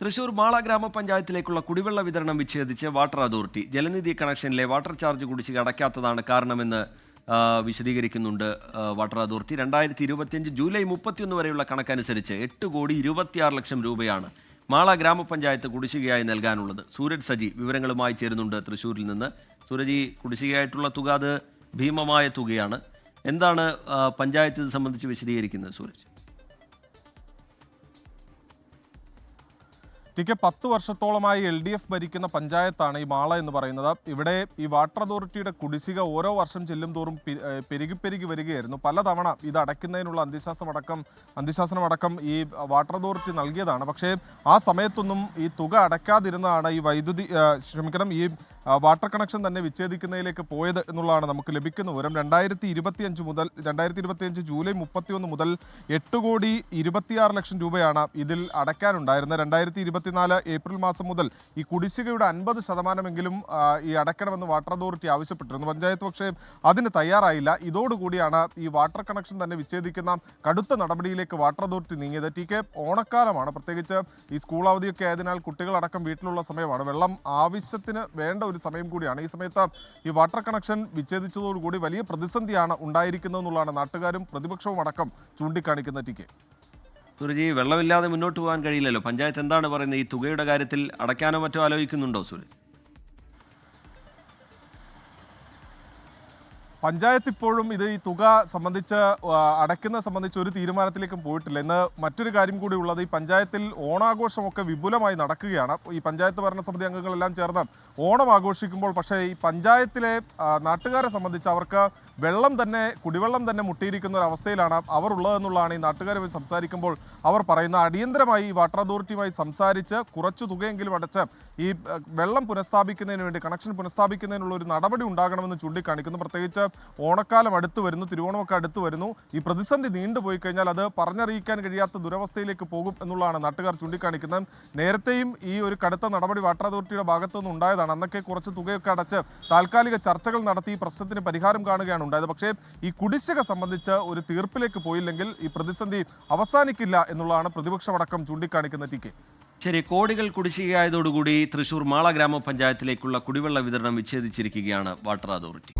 തൃശൂർ മാള ഗ്രാമപഞ്ചായത്തിലേക്കുള്ള കുടിവെള്ള വിതരണം വിച്ഛേദിച്ച് വാട്ടർ അതോറിറ്റി. ജലനിധി കണക്ഷനിലെ വാട്ടർ ചാർജ് കുടിശ്ശിക അടയ്ക്കാത്തതാണ് കാരണമെന്ന് വിശദീകരിക്കുന്നുണ്ട് വാട്ടർ അതോറിറ്റി. രണ്ടായിരത്തി ഇരുപത്തിയഞ്ച് ജൂലൈ മുപ്പത്തിയൊന്ന് വരെയുള്ള കണക്കനുസരിച്ച് എട്ട് കോടി ഇരുപത്തിയാറ് ലക്ഷം രൂപയാണ് മാള ഗ്രാമപഞ്ചായത്ത് കുടിശ്ശികയായി നൽകാനുള്ളത്. സൂരജ് സജി വിവരങ്ങളുമായി ചേരുന്നുണ്ട് തൃശ്ശൂരിൽ നിന്ന്. സൂരജ് കുടിശ്ശികയായിട്ടുള്ള തുക അത് ഭീമമായ തുകയാണ്. എന്താണ് പഞ്ചായത്ത് ഇത് സംബന്ധിച്ച് വിശദീകരിക്കുന്നത് സൂരജ്? ടി കെ പത്ത് വർഷത്തോളമായി എൽ ഡി എഫ് ഭരിക്കുന്ന പഞ്ചായത്താണ് ഈ മാള എന്ന് പറയുന്നത്. ഇവിടെ ഈ വാട്ടർ അതോറിറ്റിയുടെ കുടിശ്ശിക ഓരോ വർഷം ചെല്ലും തോറും പെരുകി പെരുകി വരികയായിരുന്നു. പലതവണ ഇത് അടയ്ക്കുന്നതിനുള്ള അന്ത്യശാസനമടക്കം അന്ത്യശാസനമടക്കം ഈ വാട്ടർ അതോറിറ്റി നൽകിയതാണ്. പക്ഷേ ആ സമയത്തൊന്നും ഈ തുക അടയ്ക്കാതിരുന്നതാണ് ഈ വൈദ്യുതി ക്ഷമിക്കണം ഈ വാട്ടർ കണക്ഷൻ തന്നെ വിച്ഛേദിക്കുന്നതിലേക്ക് പോയത് എന്നുള്ളതാണ് നമുക്ക് ലഭിക്കുന്ന വിവരം. രണ്ടായിരത്തി ഇരുപത്തിയഞ്ച് മുതൽ രണ്ടായിരത്തി ഇരുപത്തിയഞ്ച് ജൂലൈ മുപ്പത്തിയൊന്ന് മുതൽ എട്ട് കോടി ഇരുപത്തിയാറ് ലക്ഷം രൂപയാണ് ഇതിൽ അടയ്ക്കാനുണ്ടായിരുന്നത്. രണ്ടായിരത്തി ഇരുപത്തിനാല് ഏപ്രിൽ മാസം മുതൽ ഈ കുടിശ്ശികയുടെ അൻപത് ശതമാനമെങ്കിലും ഈ അടയ്ക്കണമെന്ന് വാട്ടർ അതോറിറ്റി ആവശ്യപ്പെട്ടിരുന്നു. പഞ്ചായത്ത് പക്ഷേ അതിന് തയ്യാറായില്ല. ഇതോടുകൂടിയാണ് ഈ വാട്ടർ കണക്ഷൻ തന്നെ വിച്ഛേദിക്കുന്ന കടുത്ത നടപടിയിലേക്ക് വാട്ടർ അതോറിറ്റി നീങ്ങിയത്. ടി കെ ഓണക്കാലമാണ്. പ്രത്യേകിച്ച് ഈ സ്കൂൾ അവധിയൊക്കെ ആയതിനാൽ കുട്ടികളടക്കം വീട്ടിലുള്ള സമയമാണ്. വെള്ളം ആവശ്യത്തിന് വേണ്ട ഒരു സമയം കൂടിയാണ്. ഈ സമയത്ത് ഈ വാട്ടർ കണക്ഷൻ വിച്ഛേദിച്ചതോടുകൂടി വലിയ പ്രതിസന്ധിയാണ് ഉണ്ടായിരിക്കുന്നത് എന്നുള്ളതാണ് നാട്ടുകാരും പ്രതിപക്ഷവും അടക്കം ചൂണ്ടിക്കാണിക്കുന്ന ടി കെ. സൂരജ് വെള്ളമില്ലാതെ മുന്നോട്ട് പോകാൻ കഴിയില്ലല്ലോ. പഞ്ചായത്ത് എന്താണ് പറയുന്നത്? ഈ തുകയുടെ കാര്യത്തിൽ അടയ്ക്കാനോ മറ്റോ ആലോചിക്കുന്നുണ്ടോ സൂരജ് പഞ്ചായത്ത് ഇപ്പോഴും ഇത് ഈ തുക സംബന്ധിച്ച് അടയ്ക്കുന്ന സംബന്ധിച്ച് ഒരു തീരുമാനത്തിലേക്കും പോയിട്ടില്ല. ഇന്ന് മറ്റൊരു കാര്യം കൂടി ഉള്ളത് ഈ പഞ്ചായത്തിൽ ഓണാഘോഷമൊക്കെ വിപുലമായി നടക്കുകയാണ്. ഈ പഞ്ചായത്ത് ഭരണസമിതി അംഗങ്ങളെല്ലാം ചേർന്ന് ഓണം ആഘോഷിക്കുമ്പോൾ പക്ഷേ ഈ പഞ്ചായത്തിലെ നാട്ടുകാരെ സംബന്ധിച്ച് അവർക്ക് വെള്ളം തന്നെ കുടിവെള്ളം തന്നെ മുട്ടിയിരിക്കുന്ന ഒരു അവസ്ഥയിലാണ് അവർ ഉള്ളതെന്നുള്ളതാണ് ഈ നാട്ടുകാരുമായി സംസാരിക്കുമ്പോൾ അവർ പറയുന്ന അടിയന്തരമായി വാട്ടർ അതോറിറ്റിയുമായി സംസാരിച്ച് കുറച്ച് തുകയെങ്കിലും അടച്ച് ഈ വെള്ളം പുനഃസ്ഥാപിക്കുന്നതിന് വേണ്ടി കണക്ഷൻ പുനഃസ്ഥാപിക്കുന്നതിനുള്ള ഒരു നടപടി ഉണ്ടാകണമെന്ന് ചൂണ്ടിക്കാണിക്കുന്നു. പ്രത്യേകിച്ച് ഓണക്കാലം അടുത്തു വരുന്നു തിരുവോണമൊക്കെ അടുത്തു വരുന്നു. ഈ പ്രതിസന്ധി നീണ്ടുപോയി കഴിഞ്ഞാൽ അത് പറഞ്ഞറിയിക്കാൻ കഴിയാത്ത ദുരവസ്ഥയിലേക്ക് പോകും എന്നുള്ളതാണ് നാട്ടുകാർ ചൂണ്ടിക്കാണിക്കുന്നത്. നേരത്തെയും ഈ ഒരു കടുത്ത നടപടി വാട്ടർ അതോറിറ്റിയുടെ ഭാഗത്തുനിന്ന് ഉണ്ടായതാണ്. അന്നൊക്കെ കുറച്ച് തുകയൊക്കെ അടച്ച് താൽക്കാലിക ചർച്ചകൾ നടത്തി ഈ പ്രശ്നത്തിന് പരിഹാരം കാണുകയാണ് ഉണ്ടായത്. പക്ഷേ ഈ കുടിശ്ശിക സംബന്ധിച്ച് ഒരു തീർപ്പിലേക്ക് പോയില്ലെങ്കിൽ ഈ പ്രതിസന്ധി അവസാനിക്കില്ല എന്നുള്ളതാണ് പ്രതിപക്ഷമടക്കം ചൂണ്ടിക്കാണിക്കുന്ന ടി ശരി കോടികൾ കുടിശ്ശികയായതോടുകൂടി തൃശൂർ മാള ഗ്രാമപഞ്ചായത്തിലേക്കുള്ള കുടിവെള്ള വിതരണം വിച്ഛേദിച്ചിരിക്കുകയാണ് വാട്ടർ അതോറിറ്റി.